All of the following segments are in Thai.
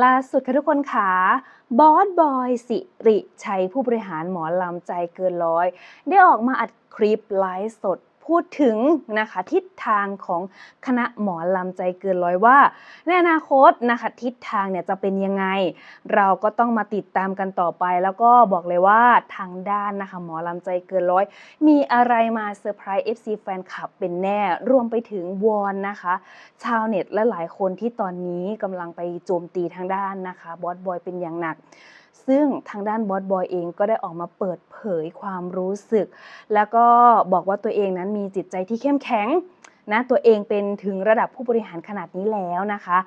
ล่าสุดค่ะทุกคนค่ะบอสบอยสิริชัยผู้บริหารหมอลำใจเกินร้อย ได้ออกมาอัดคลิปไลฟ์สด พูดถึงนะคะทิศทางของคณะหมอลำใจเกินร้อยว่า ในอนาคตนะคะทิศทางเนี่ยจะเป็นยังไง เราก็ต้องมาติดตามกันต่อไป แล้วก็บอกเลยว่าทางด้านนะคะหมอลำใจเกินร้อย มีอะไรมาเซอร์ไพรส์ FC แฟนคลับเป็นแน่ รวมไปถึงวอนนะคะ ชาวเน็ตและหลายคนที่ตอนนี้กำลังไปโจมตีทางด้านนะคะบอสบอยเป็นอย่างหนัก ซึ่งทางด้านบอสบอยเองก็ได้ออกมาเปิดเผยความรู้สึก แล้วก็บอกว่าตัวเองนั้นมีจิตใจที่เข้มแข็งนะตัวเองเป็นถึงระดับผู้บริหารขนาดนี้แล้วนะคะ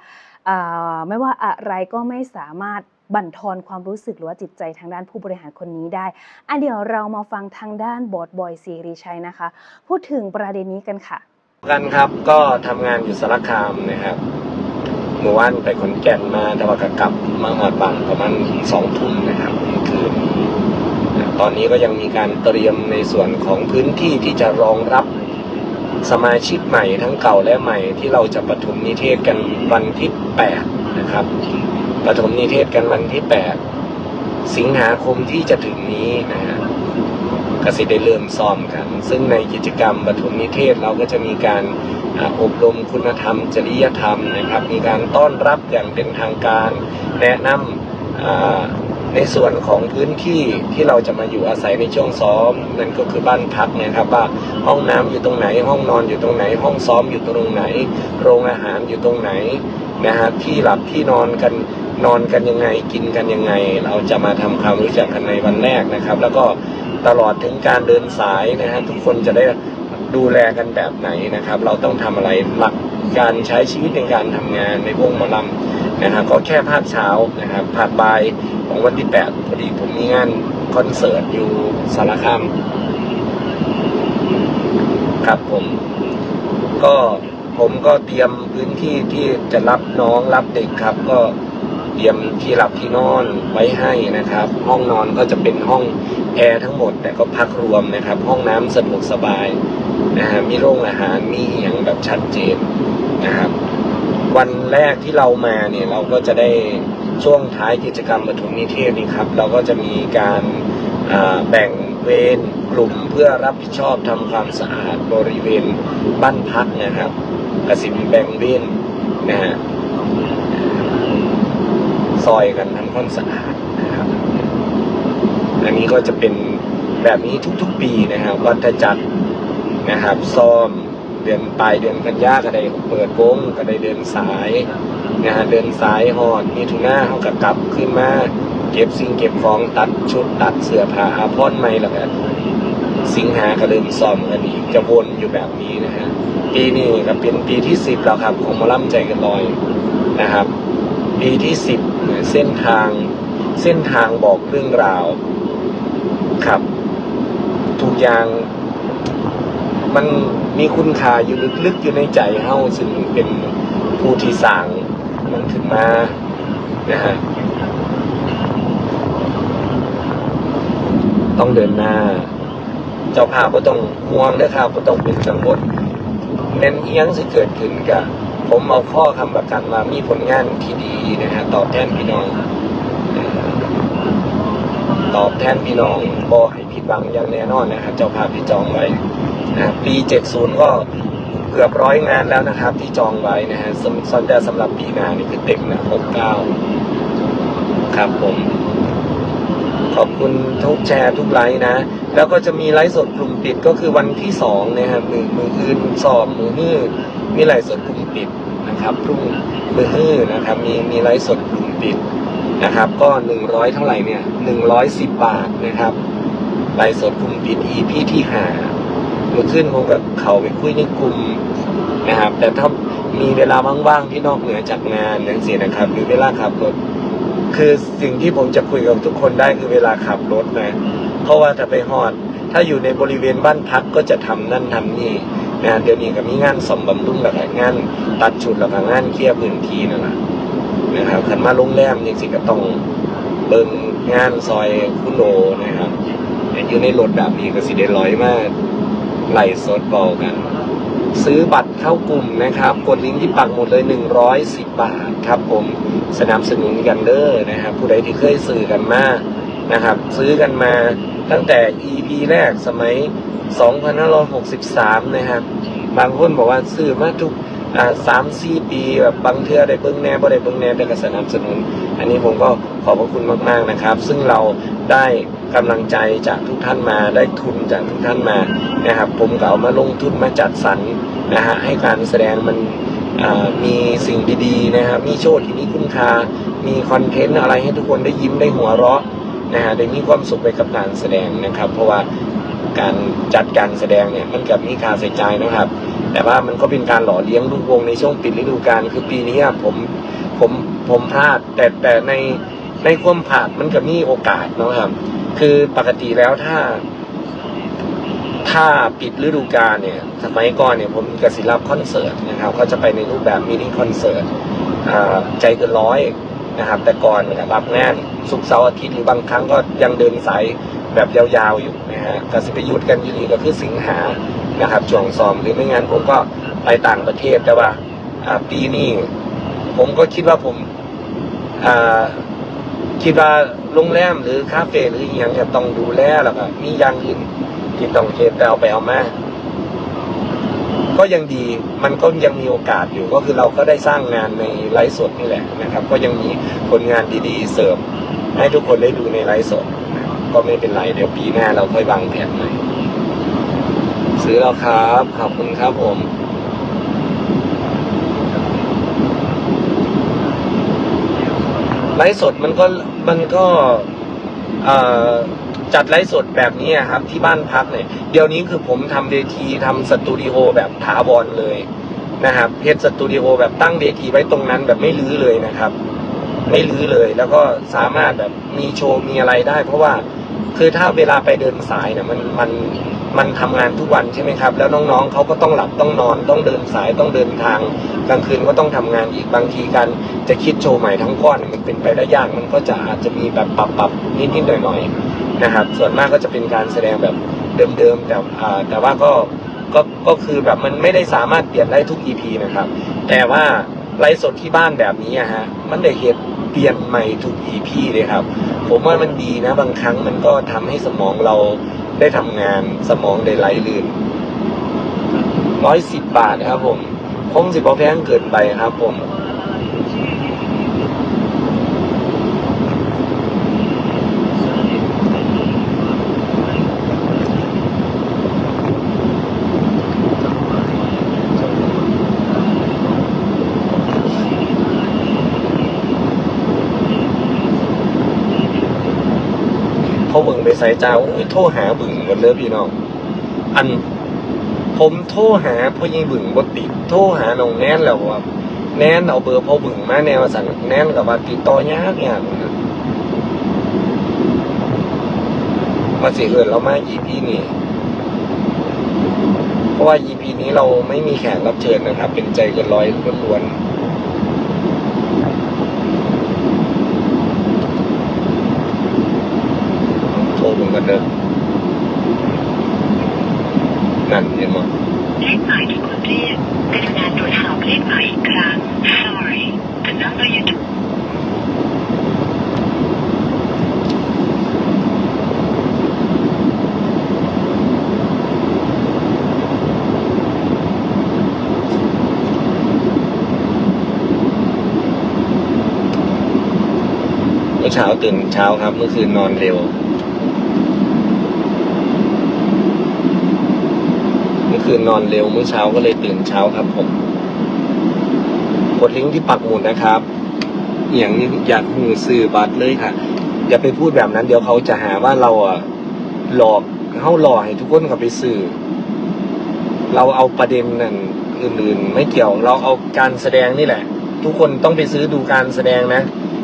ไม่ว่าอะไรก็ไม่สามารถบั่นทอนความรู้สึกหรือว่าจิตใจทางด้านผู้บริหารคนนี้ได้อะเดี๋ยวเรามาฟังทางด้านบอสบอยซีรีชัยนะคะ พูดถึงประเด็นนี้กันค่ะ กันครับก็ทำงานอยู่สารคามนะครับ มื่อวานไปขอนแก่นมาแต่ว่ากกลับมาหอดบังประมาณสองทุ่มนะครับคือคืนตอนนี้ก็ยังมีการเตรียมในส่วนของพื้นที่ที่จะรองรับสมาชิกใหม่ทั้งเก่าและใหม่ที่เราจะปฐมนิเทศกันวันที่8นะครับปฐมนิเทศกันวันที่ 8 สิงหาคมที่จะถึงนี้นะฮะกสิได้เริ่มซ้อมกัน ซึ่งในกิจกรรมปฐมนิเทศเราก็จะมีการ อบรมคุณธรรม จริยธรรมนะครับ มีการต้อนรับอย่างเป็นทางการ แนะนำในส่วนของพื้นที่ที่เราจะมาอยู่อาศัยในช่วงซ้อมนั่นก็คือบ้านพักนะครับว่าห้องน้ำอยู่ตรงไหน ห้องนอนอยู่ตรงไหน ห้องซ้อมอยู่ตรงไหน โรงอาหารอยู่ตรงไหนนะฮะที่หลับที่นอนกันนอนกันยังไงกินกันยังไง เราจะมาทำความรู้จักกันในวันแรกนะครับ แล้วก็ตลอดถึงการเดินสายนะฮะทุกคนจะได้ ดูแลกันแบบไหนนะครับ เราต้องทำอะไรหลักการใช้ชีวิตในการทำงานในวงหมอลำนะครับ ก็แค่ภาคเช้านะครับภาคบ่ายของวันที่8พอดีผมมีงานคอนเสิร์ตอยู่สารคามครับผม ก็ผมก็เตรียมพื้นที่ที่จะรับน้องรับเด็กครับ ก็เตรียมที่หลับที่นอนไว้ให้นะครับ ห้องนอนก็จะเป็นห้องแอร์ทั้งหมด แต่ก็พักรวมนะครับ ห้องน้ำสะดวกสบาย นะฮะมีโรงอาหารมีอย่างแบบชัดเจนนะครับ วันแรกที่เรามาเนี่ยเราก็จะได้ช่วงท้ายกิจกรรมปฐมนิเทศนี่ครับ เราก็จะมีการแบ่งเวรกลุ่มเพื่อรับผิดชอบทำความสะอาดบริเวณบ้านพักนะครับกสิมแบ่งเว้นนะฮะซอยกันทำความสะอาดนะครับอันนี้ก็จะเป็นแบบนี้ทุกๆปีนะครับวัฏจักร นะครับซ้อมเดือนปลายเดือนกันยาก็ได้เปิดวงก็ได้เดินสายนะฮะเดินสายหอดมีทุน่าเขาก็กลับขึ้นมาเก็บสิ่งเก็บของตัดชุดตัดเสื้อผ้าอาพรณ์ใหม่แล้วกันสิงหาก็เริ่มซ้อมกันอีกจะวนอยู่แบบนี้นะฮะปีนี้ก็เป็นปีที่สิบแล้วครับของมาล่ำใจกันลอยนะครับ ปีที่สิบเส้นทางเส้นทางบอกเรื่องราวครับทุกอย่าง มันมีคุณค่าอยู่ลึกๆอยู่ในใจเฮาซึ่งเป็นผู้ที่สร้างมันขึ้นมานะฮะต้องเดินหน้า เจ้าภาพก็ต้องห่วงนะครับก็ต้องเป็นกังวลเน้นเอียงสิเกิดขึ้นกับผมเอาข้อคำประกันมามีผลงานที่ดีนะฮะตอบแทนพี่น้องตอบแทนพี่น้องบ่ให้ผิดหวังอย่างแน่นอนนะครับเจ้าภาพที่จองไว้ นะปี 70 ก็เกือบร้อยงานแล้วนะครับ ที่จองไว้นะฮะสำสำหรับสำหรับปีหน้านี่คือเต็มนะ69 ครับผมขอบคุณทุกแชร์ทุกไลค์นะ แล้วก็จะมีไลฟ์สดกลุ่มปิดก็คือวันที่สองนะครับมือมืออื่นสอบมือฮื้อมีไลฟ์สดกลุ่มปิดนะครับพรุ่งมือฮื้อนะครับมีมีไลฟ์สดกลุ่มปิดนะครับ ก็หนึ่งร้อยเท่าไหร่เนี่ยหนึ่งร้อยสิบบาทนะครับไลฟ์สดกลุ่มปิด EP ที่ห้า มือขึ้นผมกับเขาไปคุยในกลุ่มนะครับ แต่ถ้ามีเวลาว่างๆที่นอกเหนือจากงานนั่นสินะครับ หรือเวลาขับรถ คือสิ่งที่ผมจะคุยกับทุกคนได้คือเวลาขับรถนะ เพราะว่าถ้าไปฮอด ถ้าอยู่ในบริเวณบ้านพักก็จะทำนั่นทำนี่นะเดี๋ยวนี้ก็มีงานสมบำรุงแล้วก็งานตัดชุดแล้วก็งานเคลียร์พื้นที่นั่นแหละนะครับขันมาโรงแรมยังสิก็ต้องเบิ่งงานซอยคุโนนะครับอยู่ในรถแบบนี้ก็สิได้ร้อยมาก ไหลสดเบากัน ซื้อบัตรเข้ากลุ่มนะครับ กดลิงก์ที่ปักหมดเลย 110 บาทครับผมสนับสนุนกันเด้อนะครับ ผู้ใดที่เคยซื้อกันมานะครับ ซื้อกันมาตั้งแต่ EP แรกสมัย 2563 นะครับ บางคนบอกว่าซื้อมาทุก อ่าสามสี่ปีแบบบางเทื่อได้เบิ้งแน่บ่ได้เบิ้งแน่แต่ก็สนับสนุน อันนี้ผมก็ขอบพระคุณมาก ๆนะครับ ซึ่งเราได้กำลังใจจากทุกท่านมาได้ทุนจากทุกท่านมานะครับผมก็เอามาลงทุนมาจัดสรรนะฮะให้การแสดงมันมีสิ่งดีๆนะครับมีโชว์ที่มีคุณค่ามีคอนเทนต์อะไรให้ทุกคนได้ยิ้มได้หัวเราะนะฮะได้มีความสุขไปกับการแสดงนะครับ เพราะว่าการจัดการแสดงเนี่ยมันกับมีค่าใส่ใจนะครับ แต่ว่ามันก็เป็นการหล่อเลี้ยงลูกวงในช่วงปิดฤดูกาลคือปีนี้ผมผมผมพลาด แต่แต่ในในความพลาดมันก็มีโอกาสนะครับ คือปกติแล้วถ้า ถ้าปิดฤดูกาลเนี่ย สมัยก่อนเนี่ยผมกสิรับคอนเสิร์ตนะครับ ก็จะไปในรูปแบบมินิคอนเสิร์ตใจเกินร้อยนะครับ แต่ก่อนเนี่ยรับงานสุกเสาร์อาทิตย์หรือบางครั้งก็ยังเดินสายแบบยาวๆอยู่นะฮะก็สิไปหยุดกันยู่ดีก็คือสิงหา นะครับช่วงซ้อมหรือไม่งั้นผมก็ไปต่างประเทศแต่ว่าปีนี้ผมก็คิดว่าผมคิดว่าโรงแรมหรือคาเฟ่หรืออย่างเนี่ยต้องดูแลแล้วก็มีอย่างอื่นที่ต้องเทแต่เอาไปเอามาก็ยังดีมันก็ยังมีโอกาสอยู่ก็คือเราก็ได้สร้างงานในไลฟ์สดนี่แหละนะครับ ก็ยังมีผลงานดีๆ เสริมให้ทุกคนได้ดูในไลฟ์สดนก็ไม่เป็นไรเดี๋ยวปีหน้าเราค่อยวางแผนใหม่ ซื้อแล้วครับ ขอบคุณครับผม ไลฟ์สดมันก็มันก็จัดไลฟ์สดแบบนี้ครับ ที่บ้านพักเนี่ยเดี๋ยวนี้คือผมทำเวทีทำสตูดิโอแบบถาวรเลยนะครับเพจสตูดิโอแบบตั้งเวทีไว้ตรงนั้นแบบไม่รื้อเลยนะครับ ไม่รื้อเลยแล้วก็สามารถแบบมีโชว์มีอะไรได้ เพราะว่าคือถ้าเวลาไปเดินสายเนี่ยมันมัน มันทำงานทุกวันใช่ไหมครับ แล้วน้องๆเขาก็ต้องหลับต้องนอน ต้องเดินสายต้องเดินทางกลางคืนก็ต้องทำงานอีกบางทีการจะคิดโชว์ใหม่ทั้งก้อนมันเป็นไปได้ยากมันก็จะอาจจะมีแบบปรับปรับนิดๆหน่อยๆนะครับ ส่วนมากก็จะเป็นการแสดงแบบเดิมๆแต่แต่ว่าก็ก็ก็คือแบบมันไม่ได้สามารถเปลี่ยนได้ทุก EP นะครับ แต่ว่าไลฟ์สดที่บ้านแบบนี้ฮะมันได้เหตุเปลี่ยนใหม่ทุก EP เลยครับ ผมว่ามันดีนะบางครั้งมันก็ทำให้สมองเรา ได้ทำงานสมองได้ไหลลื่นร้อยสิบบาทนะครับผมคงสิบพอแพงเกินไปครับผม เขาบึงไป ใส่เจ้าโอ้ยโทรหาบึงกันเลยพี่น้องอัน ผมโทรหาพ่อยิงบึงบ่ติดโทรหาน้องแนนแล้วว่าแนนเอาเบอร์พ่อบึงมาแนวสั่งแนนกับว่าติดต่อยากยากมาสิเอินเรามา EP นี้เพราะว่า EP นี้เราไม่มีแขกรับเชิญนะครับ เป็นใจเกินร้อยล้วนๆโทรบึงกัน เด้อนั่นเห็นมั้ยเลขหมายที่คุณเรียกกรุณาตรวจสอบเลขหมายอีกครั้ง Sorry the number you เมื่อเช้าตื่นเช้าครับ เมื่อคืนนอนเร็ว เมื่อ คืนนอนเร็วเมื่อเช้าก็เลยตื่นเช้าครับผม กดลิงก์ที่ปักหมุดนะครับอย่างอยากหูสื่อบัตรเลยค่ะ อย่าไปพูดแบบนั้น เดี๋ยวเขาจะหาว่าเราอะหลอกเข้าหลอกให้ทุกคนเขาไปสื่อ เราเอาประเด็นนั่นอื่นๆ ไม่เกี่ยวเราเอาการแสดงนี่แหละ ทุกคนต้องไปซื้อดูการแสดงนะ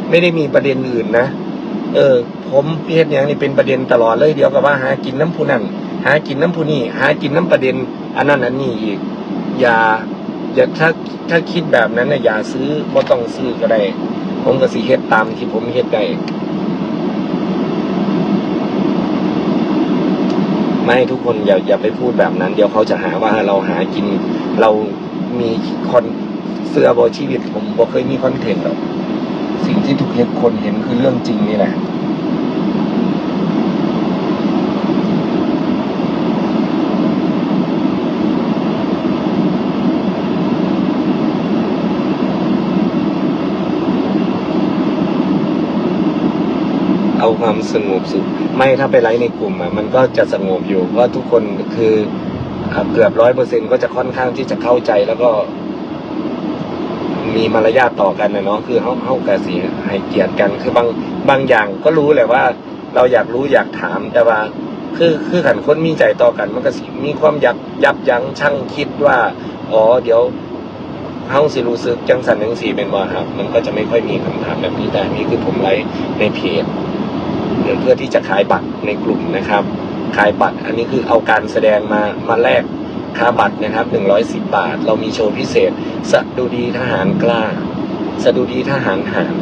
ไม่ได้มีประเด็นอื่นนะเออ ผมเฮ็ดอย่างนี้เป็นประเด็นตลอดเลยเดี๋ยวกับว่าหากินน้ำผู้นั่น หากินน้ำผู้นี่หากินน้ำประเด็น อันนั้นอันนี้อีก อย่าอย่าถ้าถ้าคิดแบบนั้นนะอย่าซื้อบ่ต้องซื้อก็ได้ ผมก็สิเฮ็ดตามที่ผมเฮ็ดได้ไม่ทุกคนอย่าอย่าไปพูดแบบนั้น เดี๋ยวเขาจะหาว่าเราหากิน เรามีคอนเสื้อบอชีวิต ผมบ่เคยมีคอนเทนต์หรอกสิ่งที่ทุกคนเห็นคือเรื่องจริงนี่แหละ ความสงบสุข ไม่ถ้าไปไลฟ์ในกลุ่มอะมันก็จะสงบอยู่เพราะทุกคนคือเกือบร้อยเปอร์เซ็นก็จะค่อนข้างที่จะเข้าใจแล้วก็ มีมารยาทต่อกันนะเนาะคือเฮาเฮากะสิให้เกียรติกัน คือบางบางอย่างก็รู้แหละว่า เราอยากรู้อยากถามแต่ว่า คือคือขันคนมีใจต่อกัน มันก็สิมีความยับยับยั้งชั่งคิดว่าอ๋อเดี๋ยวเฮาสิรู้สึกจังสันจังสีเป็นว่าครับ มันก็จะไม่ค่อยมีคำถามแบบนี้แต่นนี่คือผมไลฟ์ในเพจ เพื่อที่จะขายบัตรในกลุ่มนะครับ ขายบัตรอันนี้คือเอาการแสดงมามาแลกค่าบัตรนะครับ 110 บาท เรามีโชว์พิเศษสดุดีทหารกล้าสดุดีทหารหาร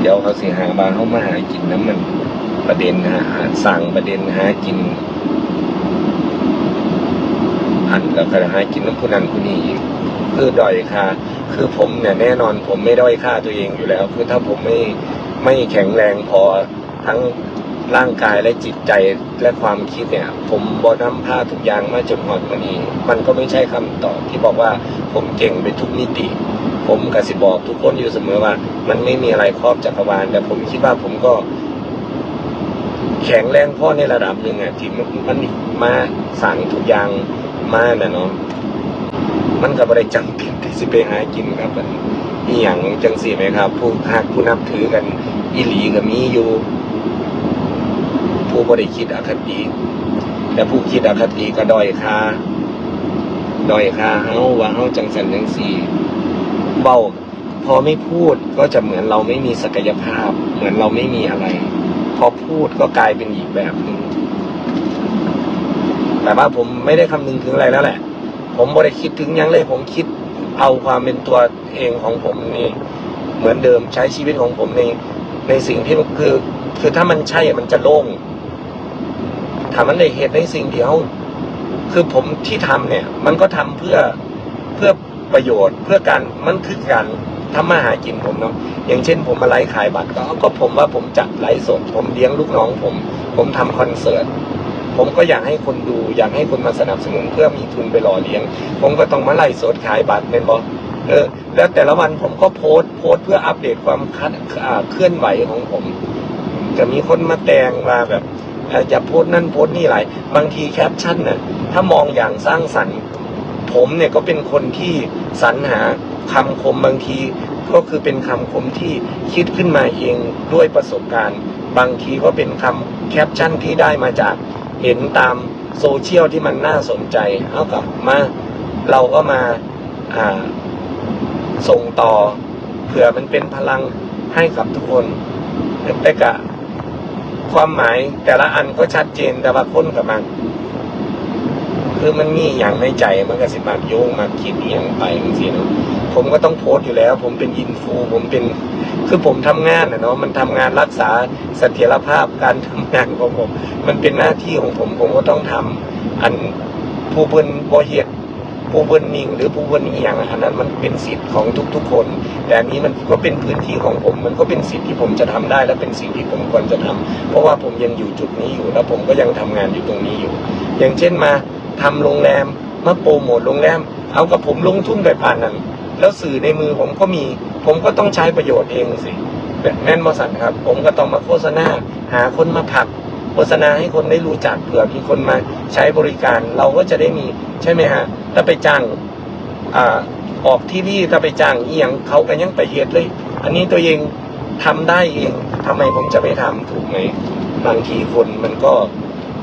เดี๋ยวเขาเสิหาบานเขามาหากินน้ำมันประเด็นหาสั่งประเด็นหากิน อันแล้วก็หากินน้ำผู้นั้นผู้นี้อีกคือด้อยค่าคือผมเนี่ยแน่นอนผมไม่ด้อยค่าตัวเองอยู่แล้ว คือถ้าผมไม่ไม่แข็งแรงพอทั้งร่างกายและจิตใจและความคิดเนี่ย ผมบอนำพาทุกอย่างมาจนหอดวันนี้ มันก็ไม่ใช่คำตอบที่บอกว่าผมเก่งไปทุกมิติ ผมกสิบอกทุกคนอยู่เสมอว่า มันไม่มีอะไรครอบจักรวาลแต่ผมคิดว่าผมก็ แข็งแรงพอในระดับหนึ่งอะที่มันมาสั่งทุกอย่าง มาน่ะเนาะมันก็บ่ได้จำเป็นที่สิไปหากินครับมันอีหยังจังสี่ไหมครับ ผู้ฮักผู้นับถือกันอีหลีก็มีอยู่ ผู้บ่ได้คิดอคติแต่ผู้คิดอคติก็ด้อยค่าด้อยค่าเฮาว่าเฮาจังสันจังสี่เว้าพอไม่พูดก็จะเหมือนเราไม่มีศักยภาพ เหมือนเราไม่มีอะไร พอพูดก็กลายเป็นอีกแบบหนึ่ง แต่ว่าผมไม่ได้คำนึงถึงอะไรแล้วแหละ ผมไม่ได้คิดถึงยังเลย ผมคิดเอาความเป็นตัวเองของผมนี่เหมือนเดิมใช้ชีวิตของผมในในสิ่งที่คือ คือถ้ามันใช่มันจะโล่งถ้ามันได้เหตุในสิ่งเดียวคือผมที่ทำเนี่ย มันก็ทำเพื่อเพื่อประโยชน์ เพื่อการมันคือการทำมาหากินผมเนาะอย่างเช่น ผมมาไลฟ์ขายบัตรก็ก็ผมว่าผมจัดไลฟ์สดผมเลี้ยงลูกน้องผม ผมทำคอนเสิร์ต ผมก็อยากให้คนดูอยากให้คนมาสนับสนุนเพื่อมีทุนไปหล่อเลี้ยง ผมก็ต้องมาไล่สดขายบัตรเป็นบอเออแล้วแต่ละวันผมก็โพสต์โพสต์เพื่ออัปเดตความคัดเคลื่อนไหวของผม จะมีคนมาแต่งมาแบบจะโพสต์นั่นโพสต์นี่หลายบางทีแคปชั่นน่ะถ้ามองอย่างสร้างสรรค์ ผมเนี่ยก็เป็นคนที่สรรหาคำคมบางทีก็คือเป็นคำคมที่คิดขึ้นมาเองด้วยประสบการณ์ บางทีก็เป็นคำแคปชั่นที่ได้มาจาก เห็นตามโซเชียลที่มันน่าสนใจเอากลับมาเราก็มาอ่าส่งต่อเผื่อมันเป็นพลังให้กับทุกคนแต่กะความหมายแต่ละอันก็ชัดเจนแต่ว่าคนกับมัน คือมันมีอย่างในใจมันก็สิมากโยงมาคิดอย่างไปบางทีเนาะ ผมก็ต้องโพสต์อยู่แล้ว ผมเป็นอินฟูผมเป็นคือผมทำงานนะเนาะมันทำงานรักษาเสถียรภาพการทำงานของผม มันเป็นหน้าที่ของผม ผมก็ต้องทำอันผู้เพิ่นบ่เฮ็ดผู้เพิ่นนิ่งหรือผู้เพิ่นอียงอันนั้นมันเป็นสิทธิ์ของทุกๆคน แต่อันนี้มันก็เป็นพื้นที่ของผม มันก็เป็นสิทธิ์ที่ผมจะทำได้ และเป็นสิ่งที่ผมควรจะทำเพราะว่าผมยังอยู่จุดนี้อยู่ แล้วผมก็ยังทำงานอยู่ตรงนี้อยู่ อย่างเช่นมาทำโรงแรมมาโปรโมทโรงแรมเอากับผมลงทุนไปผ่านนั้น แล้วสื่อในมือผมก็มี ผมก็ต้องใช้ประโยชน์เองสิแบบแม่นบอสันครับ ผมก็ต้องมาโฆษณาหาคนมาผลักโฆษณาให้คนได้รู้จักเผื่อมีคนมาใช้บริการ เราก็จะได้มีใช่ไหมฮะถ้าไปจ้างอ่าออกทีวีถ้าไปจ้างเอียงเขาก็ยังไปเหตุเลย อันนี้ตัวเองทำได้เองทำไมผมจะไม่ทำถูกไหมบางทีคนมันก็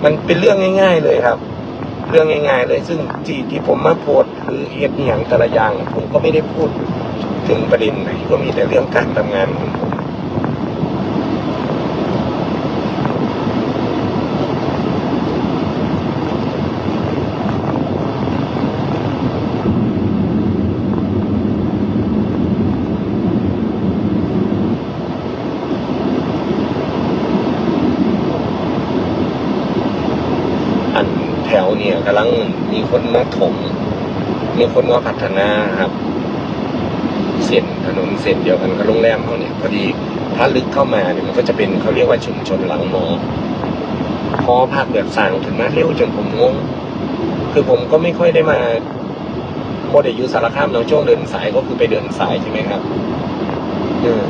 มันเป็นเรื่องง่าย ๆ เลยครับ เรื่องง่าย ๆ เลยซึ่งที่ที่ผมมาพูดคือเหตุอหย่างแต่ละอย่าง ผมก็ไม่ได้พูดถึงประเด็นไหนก็มีแต่เรื่องการทำงานของผม แถวเนี่ยกำลัง มีคนมาถมมีคนมาพัฒนาครับ เส้นถนนเส้นเดียวกันกับโรงแรมเขาเนี่ยพอดีถ้าลึกเข้ามาเนี่ยมันก็จะเป็นเขาเรียกว่าชุมชนหลังมอพอภาคแบบสร้างถึงมาเร็วจนผมงงคือผมก็ไม่ค่อยได้มาโมเดลยูสารคามเนาช่วงเดินสายก็คือไปเดินสายใช่ไหมครับเออ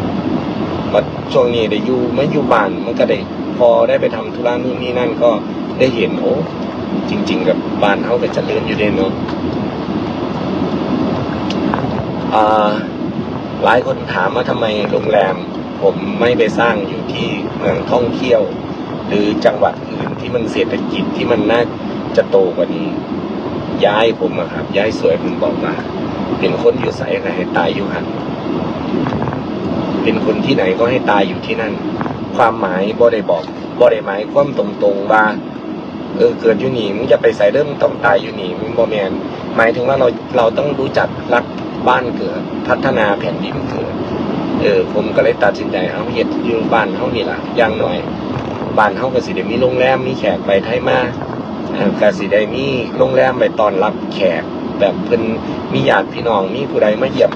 มาช่วงนี้ได้อยู่ไม่อยู่บ้านมันก็ได้พอได้ไปทำธุระนู่นนี่นั่นก็ได้เห็นโอ้ จริง ๆ กับบ้านเขาก็เจริญอยู่เด่นเนาะอ่าหลายคนถามว่าทำไมโรงแรม ผมไม่ไปสร้างอยู่ที่เมืองท่องเที่ยว หรือจังหวัดอื่นที่มันเศรษฐกิจที่มันน่าจะโตกว่านี้ ย้ายผมอะครับ ย้ายสวยผมบอกมา เป็นคนอยู่ใสก็ให้ตายอยู่หันเป็นคนที่ไหนก็ให้ตายอยู่ที่นั่น ความหมายบ่ได้บอกบ่ได้หมายความตรงๆว่า เออเกิดอยู่หนีมึงจะไปใส่เริ่มต้องตายอยู่หนีมึงบ่แมนหมายถึงว่าเราเราต้องรู้จักรักบ้านเกิด พัฒนาแผ่นดินเกิด เออ ผมก็เลยตัดสินใจเอาเฮ็ดยู่บ้านเฮานี่ละอย่างน้อยบ้านเฮาก็สิได้มีโรงแรมมีแขกไปไทยมาเกสิได้มีโรงแรมไปตอนรับแขก แบบเพิ่นมีญาติพี่น้องมีผู้ใดมาเยี่ยม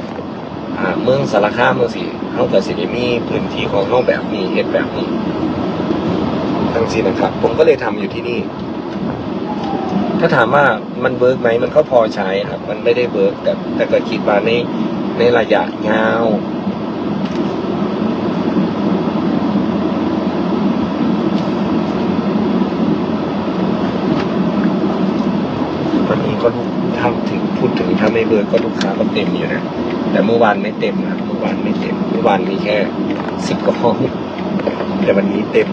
อ่าเมืองสารคามจังซี่เฮาก็สิได้มีพื้นที่ของเฮาแบบนี้เฮ็ดแบบนี้ทั้งสิ้นนะครับ ผมก็เลยทำอยู่ที่นี่ ถ้าถามว่ามันเบิร์กไหมมันก็พอใช้ครับ มันไม่ได้เบิร์กแต่แต่ก็คิดว่าในในระยะยาววันนี้ก็ลูกทำถึงพูดถึงถ้าไม่เบิร์กก็ลูกค้าก็เต็มอยู่นะ แต่เมื่อวานไม่เต็มครับเมื่อวานไม่เต็ม เมื่อวานมีแค่สิบกว่าห้อง แต่วันนี้เต็ม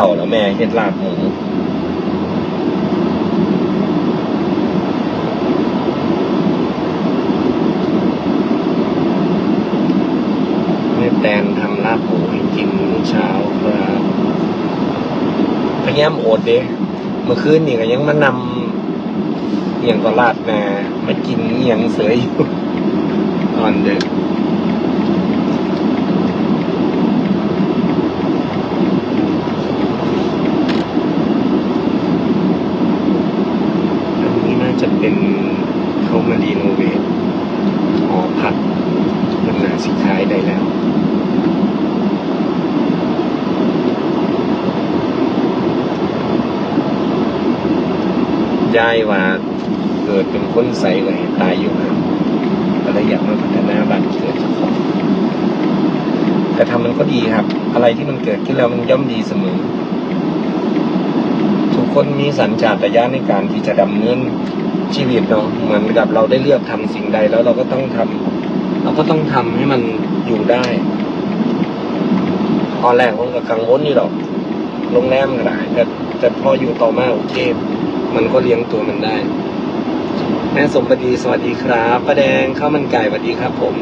ข้าวแล้วแม่เฮ็ดลาบหมูแม่แตนทำลาบหมูให้กินเช้าครับพยายามโอดเด้เมื่อคืนนี่ก็ยังมานำเอียงก็ลาดนามากินเอียงเสยอยู่ตอนเดึก อันนี้น่าจะเป็นเขามารีโนเวทหอพักมันนาสิขายได้แล้ว ย้ว่าเกิดเป็นคนใสก็เห็นตายอยู่ครับก็เลยอยากมาพัฒนาบ้านเกิดของแต่ทำมันก็ดีครับ อะไรที่มันเกิดขึ้นแล้วมันย่อมดีเสมอ ทุกคนมีสัญชาตญาณในการที่จะดำเนินชีวิตเนาะเหมือนกับเราได้เลือกทำสิ่งใดแล้วเราก็ต้องทำเราก็ต้องทำให้มันอยู่ได้ตอนแรกผมก็กังวลนี่หรอกโรงแรมก็ได้แต่แต่พออยู่ต่อมาโอเค มันก็เลี้ยงตัวมันได้แม่สมบดีสวัสดีครับป้าแดงข้าวมันไก่สวัสดีครับ ผม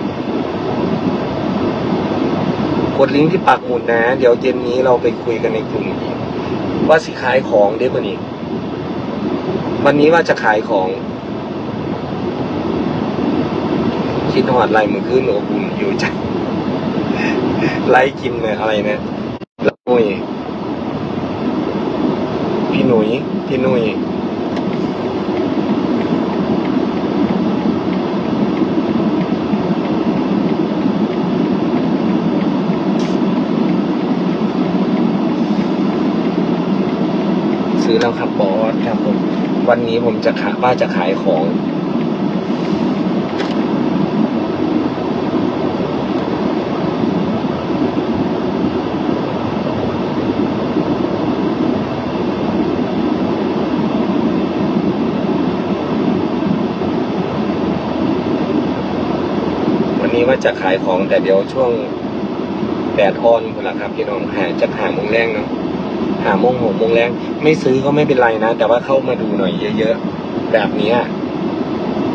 กดลิงก์ที่ปักหมุดนะ เดี๋ยวเย็นนี้เราไปคุยกันในกลุ่มอีกว่าสิขายของเด้วันนี้วันนี้ว่าจะขายของ คิดหอดไรมือขึ้นโอบุญอยู่จังไล่กินเลยอะไรนะแล้วหนุ่ยพี่หนุ่ยพี่หนุ่ย แล้วครับบอสครับผมวันนี้ผมจะขาว่าจะขายของ วันนี้ว่าจะขายของแต่เดี๋ยวช่วงแดดอ่อนพุ่นละครับพี่น้องหาจะหาโมงแรงเนาะ หาโมงหกโมงแรงไม่ซื้อก็ไม่เป็นไรนะ แต่ว่าเข้ามาดูหน่อยเยอะๆ แบบนี้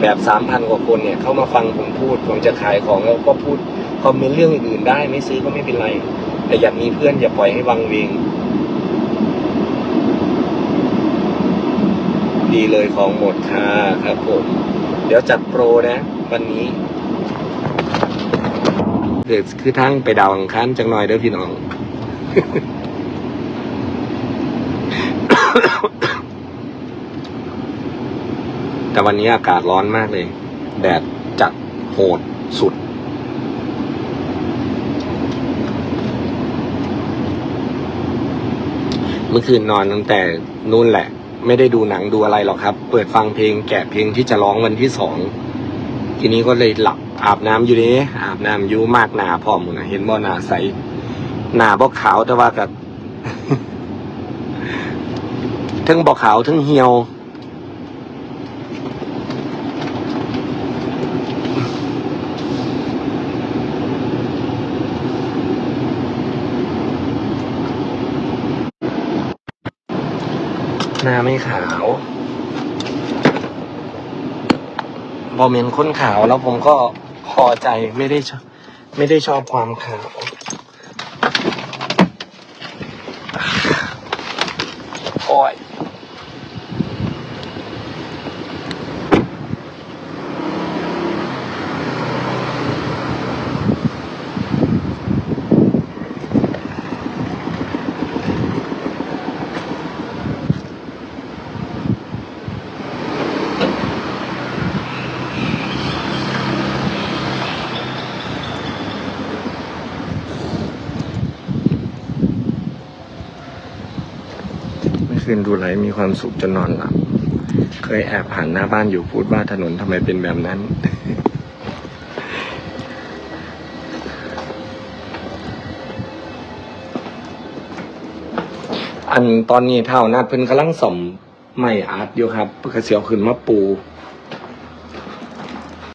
แบบสามพันกว่าคนเนี่ย เข้ามาฟังผมพูด ผมจะขายของแล้วก็พูดคอมเมนต์เรื่องอื่นๆได้ ไม่ซื้อก็ไม่เป็นไร แต่อย่ามีเพื่อนอย่าปล่อยให้วังเวงดีเลยของหมดค่ะครับผม เดี๋ยวจัดโปรนะ วันนี้เดี๋ยวคือทั้งไปดาวอังคารจังหน่อยเด้อพี่น้อง แต่วันนี้อากาศร้อนมากเลย แดดจัดโหดสุด เมื่อคืนนอนตั้งแต่นู่นแหละ ไม่ได้ดูหนังดูอะไรหรอกครับ เปิดฟังเพลงแกะเพลงที่จะร้องวันที่สอง ทีนี้ก็เลยหลับอาบน้ำอยู่เด้อาบน้ำอยู่มากหนาพอมนะเห็นบ่หนาใส หนาบ่ขาวแต่ว่ากับ ทั้งบ่ขาวทั้งเหี่ยว หน้าไม่ขาวบอมเมนค้นขาวแล้วผมก็พอใจไม่ได้ชอบไม่ได้ชอบความขาว ดูไลมีความสุขจนนอนหลับ เคยแอบผ่านหน้าบ้านอยู่พูดว่าถนนทำไมเป็นแบบนั้น อันตอนนี้เท่านัดเพิ่นกำลังสมไม่อาร์ตอยู่ครับเพื่อเสียวขึ้นมาปู